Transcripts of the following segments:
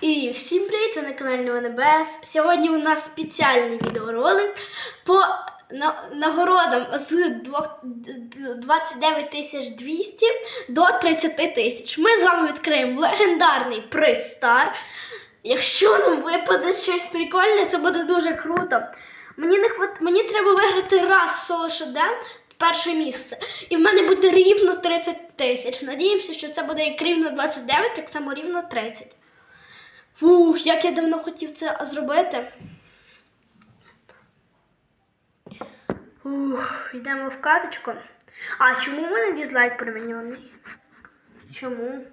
І всім привіт! Ви на каналі Небес. Сьогодні у нас спеціальний відеоролик по нагородам з двох- д- д- 29 тисяч 200 до 30 тисяч. Ми з вами відкриємо легендарний приз Стар. Якщо нам випаде щось прикольне, це буде дуже круто. Мені не хват... мені треба виграти раз в соло шедевр перше місце. І в мене буде рівно 30 тисяч. Надіємося, що це буде як рівно 29, так само рівно 30. Фух, як я давно хотів це зробити. Ух, йдемо в каточку. А чому в мене дізлайк приміньований? Чому?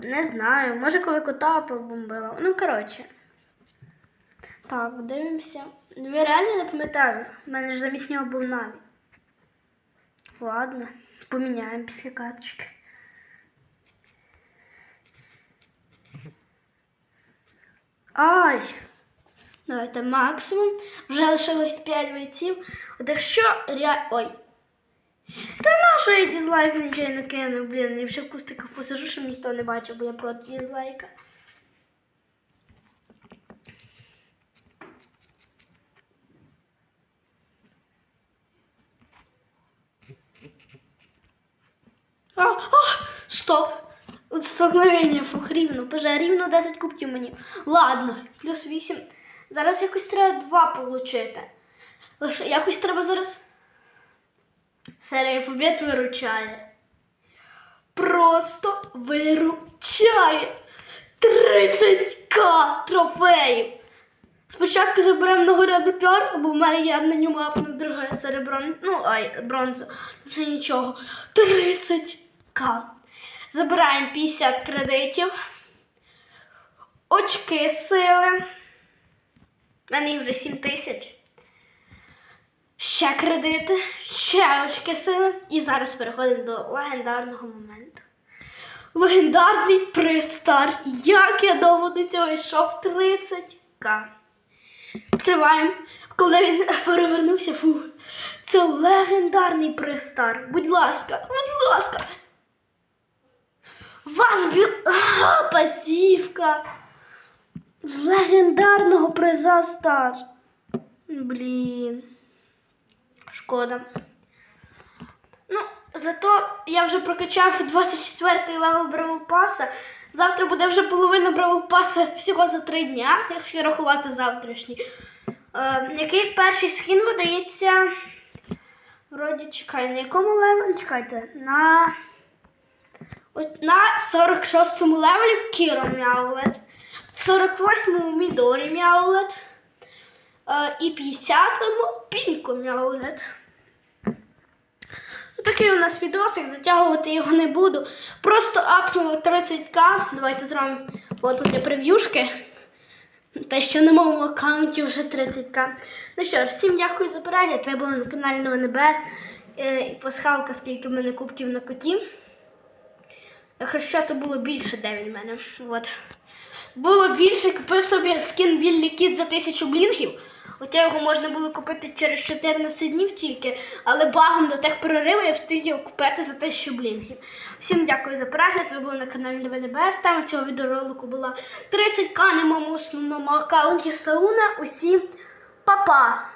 Не знаю. Може, коли кота побомбила. Ну, коротше. Так, дивимося. Ну, Я реально не пам'ятаю. У мене ж замість нього був Наві. Ладно, поміняємо після каточки. Ай! Давайте максимум. Вже лишилось 5 бойців. От якщо ре... Ой. Та на що я дізлайк нічого кину, блін, я ще в кустиках посажу, щоб ніхто не бачив, бо я проти дізлайка. А, а, стоп! Столкновення фух, рівно, поже, рівно 10 кубків мені. Ладно, плюс 8. Зараз якось треба 2 получити. Лише якось треба зараз. Серія побід виручає. Просто виручає. 30к трофеїв. Спочатку заберемо нагороду пьор, бо в мене є на ньому апнув друге серебро. Ну, ай, бронзу. Це нічого. 30к. Забираємо 50 кредитів. Очки сили. У мене їх вже 7 тисяч. Ще кредити, ще очки сили. І зараз переходимо до легендарного моменту. Легендарний пристар. Як я довго до цього йшов 30к. Відкриваємо. Коли він перевернувся, фу. Це легендарний пристар. Будь ласка, будь ласка. Ваш біл... А, пасівка. З легендарного приза стар. Блін. Шкода. Ну, зато я вже прокачав 24-й левел Бравл Паса. Завтра буде вже половина Бравл Паса всього за три дня, якщо рахувати завтрашній. Е, який перший скін видається? Вроді чекай, на якому левелі? Чекайте, на. На 46-му левелі Кіро Мяулет, 48-му Мідорі Мяулет е, і 50-му Пінко Мяулет. Такий у нас відосик, затягувати його не буду. Просто апнуло 30к. Давайте зробимо фото для прев'юшки. Те, що на моєму аккаунті вже 30к. Ну що ж, всім дякую за перегляд. Ви були на каналі Нова Небес. Е, і пасхалка, скільки в мене кубків на коті. Якщо то було більше, де він в мене. От. Було більше, купив собі скін Біллі Кіт за тисячу блінгів. Хоча його можна було купити через 14 днів тільки, але багом до тих проривів я встиг його купити за 1000 блінгів. Всім дякую за перегляд. Ви були на каналі НВНБС. Тема цього відеоролику була 30к на моєму основному аккаунті Сауна. Усім па-па!